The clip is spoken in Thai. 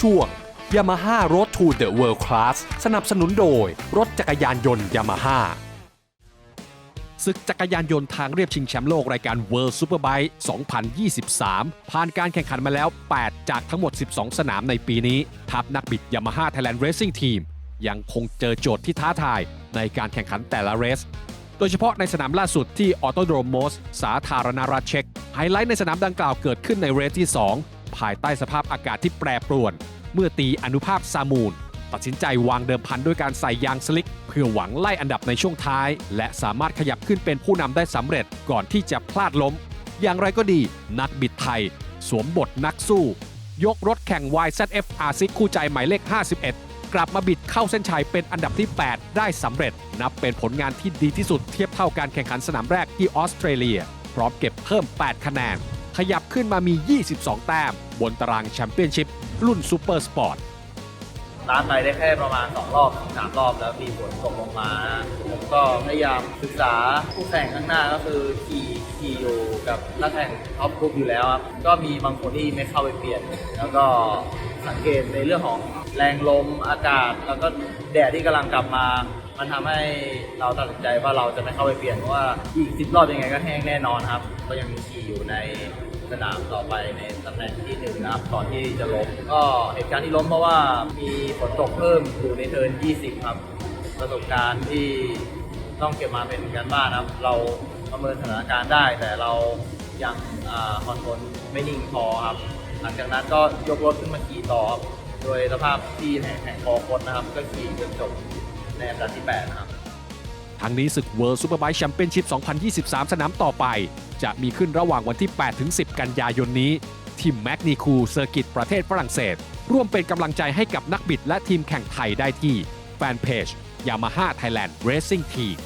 ช่วง Yamaha Road to the World Class สนับสนุนโดย รถจักรยานยนต์ Yamaha ศึกจักรยานยนต์ทางเรียบชิงแชมป์โลก รายการ World Superbike 2023 ผ่านการแข่งขันมาแล้ว 8 จากทั้งหมด 12 สนามในปีนี้ ทัพนักบิด Yamaha Thailand Racing Team ยังคงเจอโจทย์ที่ท้าทายในการแข่งขันแต่ละเรส โดยเฉพาะในสนามล่าสุดที่ออโตโดรมโมส สาธารณรัฐเช็กไฮไลท์ในสนามดังกล่าวเกิดขึ้นในเรสที่ 2 ภายใต้สภาพอากาศที่แปรปรวน เมื่อตีอนุภาพซามูนตัดสินใจวางเดิมพันด้วยการใส่ยางสลิก เพื่อหวังไล่อันดับในช่วงท้าย และสามารถขยับขึ้นเป็นผู้นำได้สำเร็จก่อนที่จะพลาดล้ม อย่างไรก็ดี นักบิดไทย สวมบทนักสู้ ยกรถแข่ง YZF R6 คู่ใจหมายเลข 51 กลับมาบิดเข้าเส้นชัยเป็นอันดับที่ 8 ได้สำเร็จ นับเป็นผลงานที่ดีที่สุดเทียบเท่าการแข่งขันสนามแรกที่ออสเตรเลีย พร้อมเก็บเพิ่ม 8 คะแนน ขยับขึ้นมามี 22 แต้ม บนตารางแชมเปี้ยนชิพรุ่นซูเปอร์สปอร์ตสตาไปได้แค่ประมาณ 2 รอบสามรอบแล้วมีฝนตกลงมาผมก็พยายามศึกษาผู้แข่งข้างหน้าก็คือขี่ขี่อยู่กับนักแข่งท็อปกรุ๊ปอยู่แล้วครับ ก็มีบางคนที่ไม่เข้าไปเปลี่ยน แล้วก็ สังเกตในเรื่องของแรงลมอากาศ แล้วก็แดดที่กำลังกลับมา มันทำให้เราตัดสินใจว่าเราจะไม่เข้าไปเปลี่ยนเพราะว่าอีกสิบรอบยังไงก็แห้งแน่นอนครับ ก็ยังมีขี่อยู่ในสนามต่อไปในตำแหน่งที่หนึ่งนะครับก่อนที่จะล้มก็เหตุการณ์ที่ล้มเพราะว่ามีฝนตกเพิ่มอยู่ในเทิร์น20 ครับประสบการณ์ที่ต้องเก็บมาเป็นการบ้านครับ เราประเมินสถานการณ์ได้ แต่เรายังคอนโทรลไม่นิ่งพอครับ หลังจากนั้นก็ยกรถขึ้นมาขี่ต่อครับโดยสภาพที่แห่งแห่งคอคดนะครับ ก็ขี่จนจบในอันดับที่ 8 นะครับ ทั้งนี้ศึก World Superbike Championship 2023 สนามต่อไป จะมีขึ้นระหว่างวันที่8-10 กันยายนนี้ ที่แมกนีคูเซอร์กิตประเทศฝรั่งเศส ร่วมเป็นกำลังใจให้กับนักบิดและทีมแข่งไทยได้ที่แฟนเพจ Yamaha Thailand Racing Team